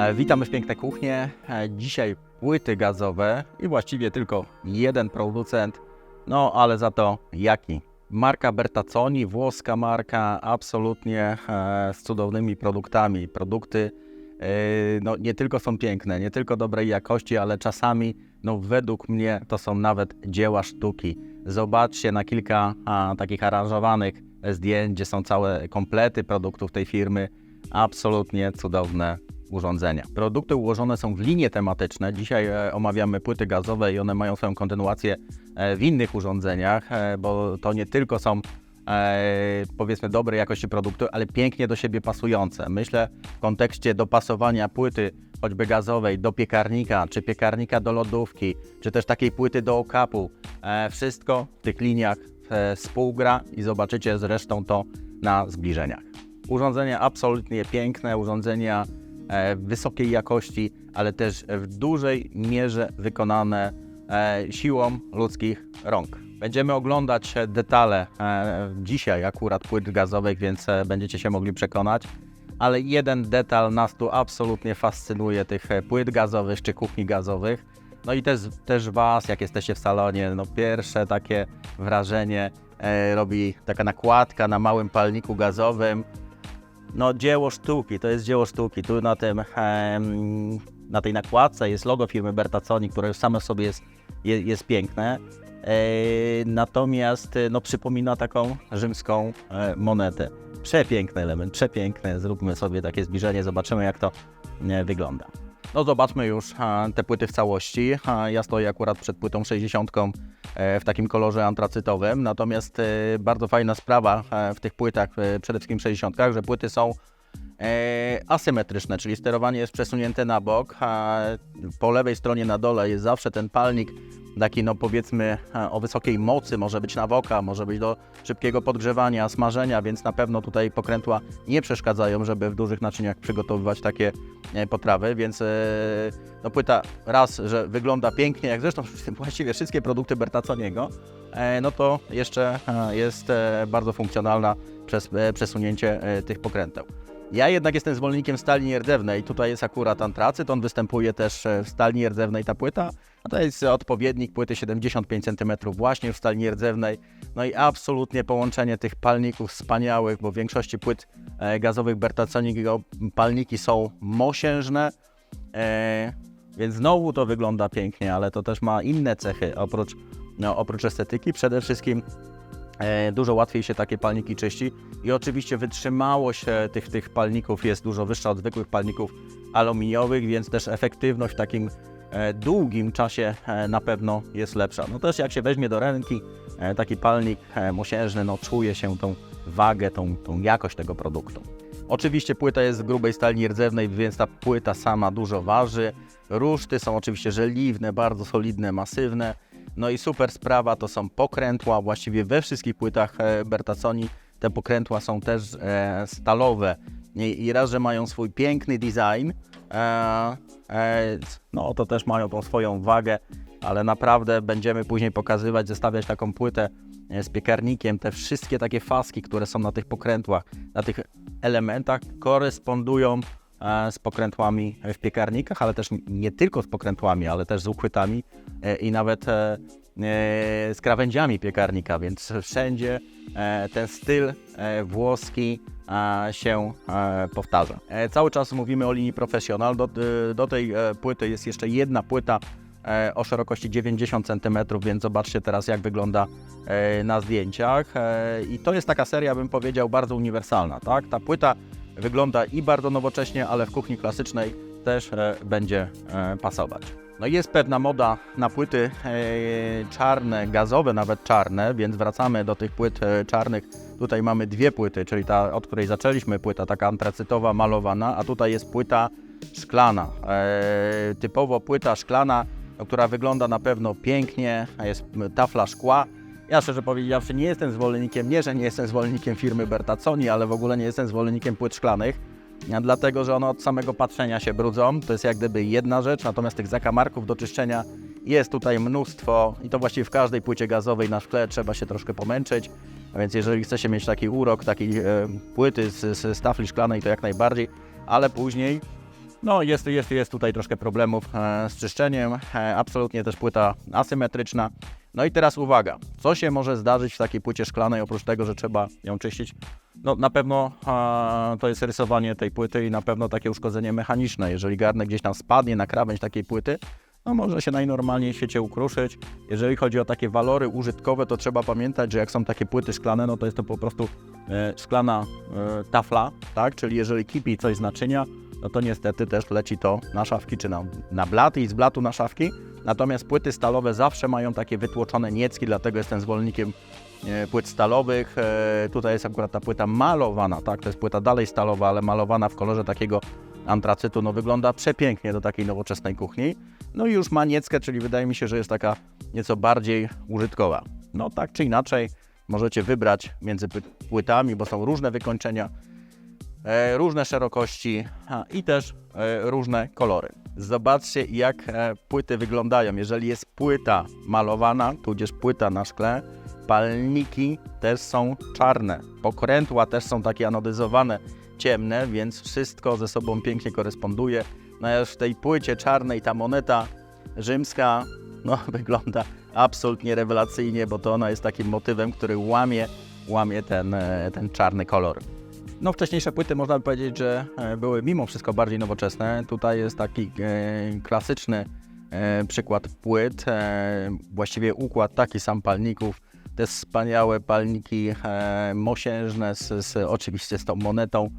E, Witamy w Piękne Kuchnie. E, Dzisiaj płyty gazowe i właściwie tylko jeden producent, no ale za to jaki. Marka Bertazzoni, włoska marka, absolutnie e, z cudownymi produktami. Produkty no, nie tylko są piękne, nie tylko dobrej jakości, ale czasami, no według mnie, to są nawet dzieła sztuki. Zobaczcie na kilka a, takich aranżowanych zdjęć, gdzie są całe komplety produktów tej firmy. Absolutnie cudowne urządzenia. Produkty ułożone są w linie tematyczne. Dzisiaj e, omawiamy płyty gazowe i one mają swoją kontynuację e, w innych urządzeniach, e, bo to nie tylko są powiedzmy dobrej jakości produkty, ale pięknie do siebie pasujące. Myślę w kontekście dopasowania płyty choćby gazowej do piekarnika, czy piekarnika do lodówki, czy też takiej płyty do okapu. Wszystko w tych liniach współgra i zobaczycie zresztą to na zbliżeniach. Urządzenia absolutnie piękne, urządzenia wysokiej jakości, ale też w dużej mierze wykonane e, siłą ludzkich rąk. Będziemy oglądać e, detale e, dzisiaj akurat płyt gazowych, więc e, będziecie się mogli przekonać. Ale jeden detal nas tu absolutnie fascynuje, tych e, płyt gazowych czy kuchni gazowych. No i też, też Was, jak jesteście w salonie, no pierwsze takie wrażenie e, robi taka nakładka na małym palniku gazowym. No dzieło sztuki, to jest dzieło sztuki. Tu na tym, em, na tej nakładce jest logo firmy Bertazzoni, które już samo sobie jest, jest, jest piękne. E, natomiast e, no, przypomina taką rzymską e, monetę. Przepiękny element, przepiękny. Zróbmy sobie takie zbliżenie, zobaczymy jak to e, wygląda. No zobaczmy już e, te płyty w całości. E, Ja stoję akurat przed płytą 60 e, w takim kolorze antracytowym, natomiast bardzo fajna sprawa w tych płytach, przede wszystkim 60, że płyty są asymetryczne, czyli sterowanie jest przesunięte na bok, po lewej stronie na dole jest zawsze ten palnik taki no powiedzmy e, o wysokiej mocy, może być na woka, może być do szybkiego podgrzewania, smażenia, więc na pewno tutaj pokrętła nie przeszkadzają, żeby w dużych naczyniach przygotowywać takie e, potrawy, więc e, no płyta raz, że wygląda pięknie, jak zresztą właściwie wszystkie produkty Bertazzoniego, no to jeszcze jest bardzo funkcjonalna przez przesunięcie tych pokręteł. Ja jednak jestem zwolennikiem stali nierdzewnej. Tutaj jest akurat antracyt, on występuje też e, w stali nierdzewnej ta płyta. A to jest odpowiednik płyty 75 cm właśnie w stali nierdzewnej. No i absolutnie połączenie tych palników wspaniałych, bo w większości płyt e, gazowych Bertazzoniego palniki są mosiężne. E, więc znowu to wygląda pięknie, ale to też ma inne cechy oprócz, no, oprócz estetyki. Przede wszystkim dużo łatwiej się takie palniki czyści i oczywiście wytrzymałość e, tych, tych palników jest dużo wyższa od zwykłych palników aluminiowych, więc też efektywność w takim e, długim czasie e, na pewno jest lepsza. No też jak się weźmie do ręki e, taki palnik e, mosiężny, no czuje się tą wagę, tą, tą jakość tego produktu. Oczywiście płyta jest z grubej stali nierdzewnej, więc ta płyta sama dużo waży. Ruszty są oczywiście żeliwne, bardzo solidne, masywne. No i super sprawa to są pokrętła. Właściwie we wszystkich płytach e, Bertazzoni te pokrętła są też e, stalowe. I, I raz, że mają swój piękny design, e, no to też mają tą swoją wagę, ale naprawdę będziemy później pokazywać, zestawiać taką płytę z piekarnikiem. Te wszystkie takie faski, które są na tych pokrętłach, na tych elementach korespondują z pokrętłami w piekarnikach, ale też nie tylko z pokrętłami, ale też z uchwytami e, i nawet e, e, z krawędziami piekarnika, więc wszędzie e, ten styl e, włoski e, się e, powtarza. E, Cały czas mówimy o linii profesjonal. Do, do tej e, płyty jest jeszcze jedna płyta e, o szerokości 90 cm, więc zobaczcie teraz jak wygląda e, na zdjęciach. E, I to jest taka seria, bym powiedział, bardzo uniwersalna. Tak? Ta płyta wygląda i bardzo nowocześnie, ale w kuchni klasycznej też e, będzie e, pasować. No jest pewna moda na płyty e, czarne, gazowe nawet czarne, więc wracamy do tych płyt czarnych. Tutaj mamy dwie płyty, czyli ta, od której zaczęliśmy, płyta taka antracytowa, malowana, a tutaj jest płyta szklana. Typowo płyta szklana, która wygląda na pewno pięknie, jest tafla szkła. Ja szczerze powiedziawszy nie jestem zwolennikiem, nie że nie jestem zwolennikiem firmy Bertazzoni, ale w ogóle nie jestem zwolennikiem płyt szklanych, dlatego że one od samego patrzenia się brudzą. To jest jak gdyby jedna rzecz, natomiast tych zakamarków do czyszczenia jest tutaj mnóstwo i to właściwie w każdej płycie gazowej na szkle trzeba się troszkę pomęczyć. A więc jeżeli chcecie mieć taki urok, takiej e, płyty z, z, z tafli szklanej, to jak najbardziej, ale później No jest, jest, jest tutaj troszkę problemów e, z czyszczeniem, e, absolutnie też płyta asymetryczna. No i teraz uwaga, co się może zdarzyć w takiej płycie szklanej, oprócz tego, że trzeba ją czyścić? No na pewno e, to jest rysowanie tej płyty i na pewno takie uszkodzenie mechaniczne. Jeżeli garnek gdzieś tam spadnie na krawędź takiej płyty, no może się najnormalniej w świecie ukruszyć. Jeżeli chodzi o takie walory użytkowe, to trzeba pamiętać, że jak są takie płyty szklane, no to jest to po prostu e, szklana e, tafla, tak? Czyli jeżeli kipi coś z naczynia, no to niestety też leci to na szafki, czy na, na blaty i z blatu na szafki. Natomiast płyty stalowe zawsze mają takie wytłoczone niecki, dlatego jestem zwolennikiem e, płyt stalowych. E, tutaj jest akurat ta płyta malowana, tak? To jest płyta dalej stalowa, ale malowana w kolorze takiego antracytu. No wygląda przepięknie do takiej nowoczesnej kuchni. No i już ma nieckę, czyli wydaje mi się, że jest taka nieco bardziej użytkowa. No tak czy inaczej, możecie wybrać między pły- płytami, bo są różne wykończenia, różne szerokości i też e, różne kolory. Zobaczcie, jak e, płyty wyglądają. Jeżeli jest płyta malowana, tudzież płyta na szkle, palniki też są czarne. Pokrętła też są takie anodyzowane, ciemne, więc wszystko ze sobą pięknie koresponduje. No w tej płycie czarnej ta moneta rzymska no, wygląda absolutnie rewelacyjnie, bo to ona jest takim motywem, który łamie, łamie ten, e, ten czarny kolor. No, wcześniejsze płyty można by powiedzieć, że e, były mimo wszystko bardziej nowoczesne. Tutaj jest taki e, klasyczny e, przykład płyt, e, właściwie układ taki sam palników. Te wspaniałe palniki e, mosiężne z, z oczywiście z tą monetą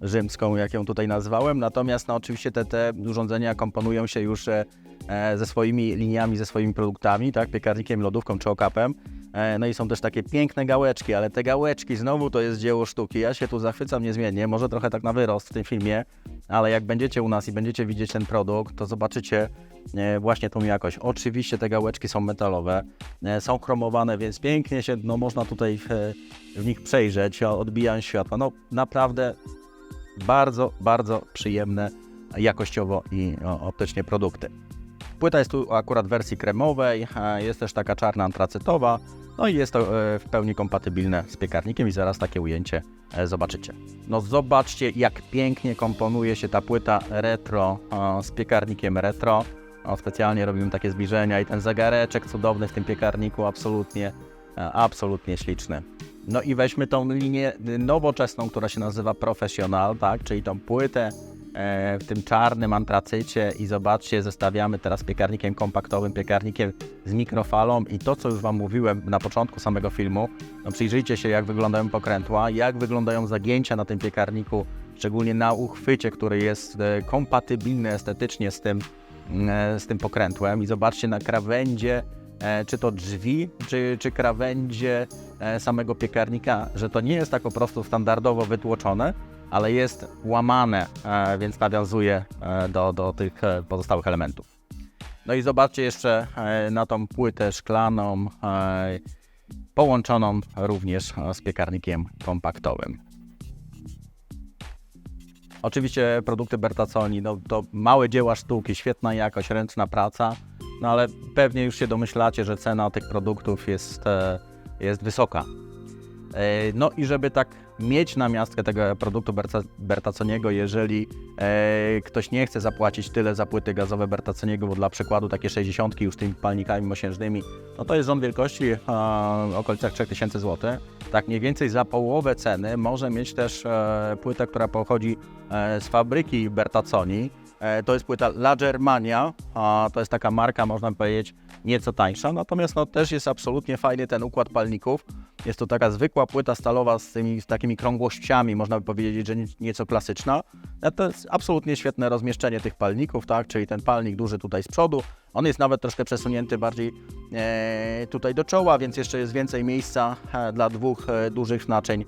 rzymską, jak ją tutaj nazwałem. Natomiast no, oczywiście te, te urządzenia komponują się już e, e, ze swoimi liniami, ze swoimi produktami, tak, piekarnikiem, lodówką czy okapem. E, No i są też takie piękne gałeczki, ale te gałeczki znowu to jest dzieło sztuki. Ja się tu zachwycam niezmiennie, może trochę tak na wyrost w tym filmie, ale jak będziecie u nas i będziecie widzieć ten produkt, to zobaczycie e, właśnie tą jakość. Oczywiście te gałeczki są metalowe, e, są chromowane, więc pięknie się, no można tutaj w, w nich przejrzeć, odbijając światła. No naprawdę bardzo, bardzo przyjemne jakościowo i optycznie produkty. Płyta jest tu akurat w wersji kremowej, jest też taka czarna antracytowa, no i jest to e, w pełni kompatybilne z piekarnikiem i zaraz takie ujęcie e, zobaczycie. No zobaczcie jak pięknie komponuje się ta płyta retro z piekarnikiem retro. Specjalnie robimy takie zbliżenia i ten zegareczek cudowny w tym piekarniku, absolutnie, e, absolutnie śliczny. No i weźmy tą linię nowoczesną, która się nazywa Professional, tak, czyli tą płytę w tym czarnym antracycie i zobaczcie, zestawiamy teraz piekarnikiem kompaktowym, piekarnikiem z mikrofalą i to, co już Wam mówiłem na początku samego filmu, no przyjrzyjcie się, jak wyglądają pokrętła, jak wyglądają zagięcia na tym piekarniku, szczególnie na uchwycie, który jest e, kompatybilny estetycznie z tym, e, z tym pokrętłem. I zobaczcie na krawędzie, e, czy to drzwi, czy, czy krawędzie e, samego piekarnika, że to nie jest tak po prostu standardowo wytłoczone, ale jest łamane, e, więc nawiązuje e, do, do tych e, pozostałych elementów. No i zobaczcie jeszcze na tą płytę szklaną, połączoną również z piekarnikiem kompaktowym. Oczywiście produkty Bertazzoni, no to małe dzieła sztuki, świetna jakość, ręczna praca, no ale pewnie już się domyślacie, że cena tych produktów jest, jest wysoka. No i żeby tak mieć na miastkę tego produktu Berta- Bertazzoniego, jeżeli e, ktoś nie chce zapłacić tyle za płyty gazowe Bertazzoniego, bo dla przykładu takie 60 już tymi palnikami mosiężnymi, no to jest rząd wielkości e, okolicach 3000 zł. Tak mniej więcej za połowę ceny może mieć też e, płytę, która pochodzi e, z fabryki Bertazzoni. E, to jest płyta La Germania, a to jest taka marka, można powiedzieć, nieco tańsza, natomiast no, też jest absolutnie fajny ten układ palników. Jest to taka zwykła płyta stalowa z, tymi, z takimi krągłościami, można by powiedzieć, że nie, nieco klasyczna. No, to jest absolutnie świetne rozmieszczenie tych palników, tak, czyli ten palnik duży tutaj z przodu, on jest nawet troszkę przesunięty bardziej e, tutaj do czoła, więc jeszcze jest więcej miejsca e, dla dwóch e, dużych naczyń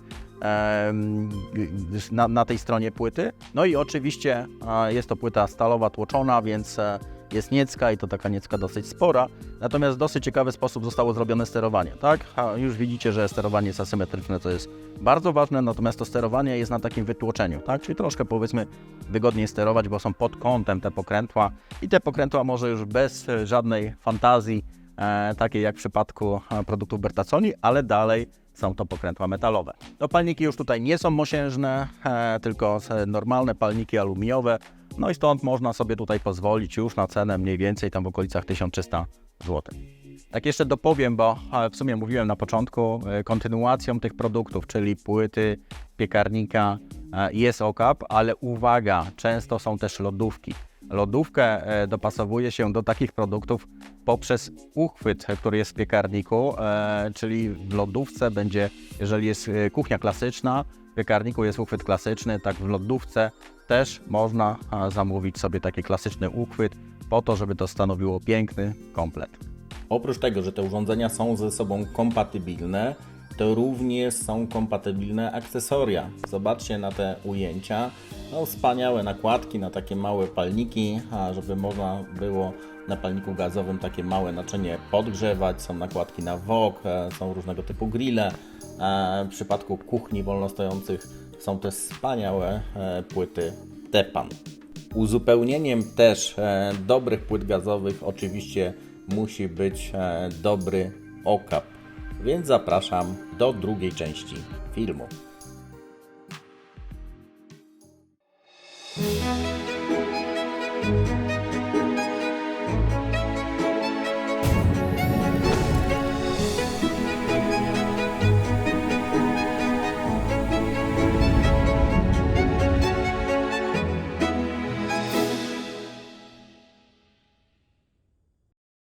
na, na tej stronie płyty. No i oczywiście jest to płyta stalowa tłoczona, więc e, jest niecka i to taka niecka dosyć spora. Natomiast w dosyć ciekawy sposób zostało zrobione sterowanie, tak? Już widzicie, że sterowanie jest asymetryczne, co jest bardzo ważne, natomiast to sterowanie jest na takim wytłoczeniu, tak? Czyli troszkę powiedzmy wygodniej sterować, bo są pod kątem te pokrętła i te pokrętła może już bez e, żadnej fantazji, takiej jak w przypadku e, produktów Bertazzoni, ale dalej są to pokrętła metalowe. No palniki już tutaj nie są mosiężne, e, tylko normalne palniki aluminiowe. No i stąd można sobie tutaj pozwolić już na cenę mniej więcej tam w okolicach 1300 zł. Tak jeszcze dopowiem, bo e, w sumie mówiłem na początku, e, kontynuacją tych produktów, czyli płyty, piekarnika e, jest okap, ale uwaga, często są też lodówki. Lodówkę e, dopasowuje się do takich produktów poprzez uchwyt, e, który jest w piekarniku, e, czyli w lodówce będzie, jeżeli jest kuchnia klasyczna, w piekarniku jest uchwyt klasyczny, tak w lodówce też można zamówić sobie taki klasyczny uchwyt po to, żeby to stanowiło piękny komplet. Oprócz tego, że te urządzenia są ze sobą kompatybilne, to również są kompatybilne akcesoria. Zobaczcie na te ujęcia. No, wspaniałe nakładki na takie małe palniki, a żeby można było na palniku gazowym takie małe naczynie podgrzewać. Są nakładki na wok, e, są różnego typu grille. E, W przypadku kuchni wolnostojących są te wspaniałe e, płyty Tepan. Uzupełnieniem też dobrych płyt gazowych oczywiście musi być dobry okap. Więc zapraszam do drugiej części filmu.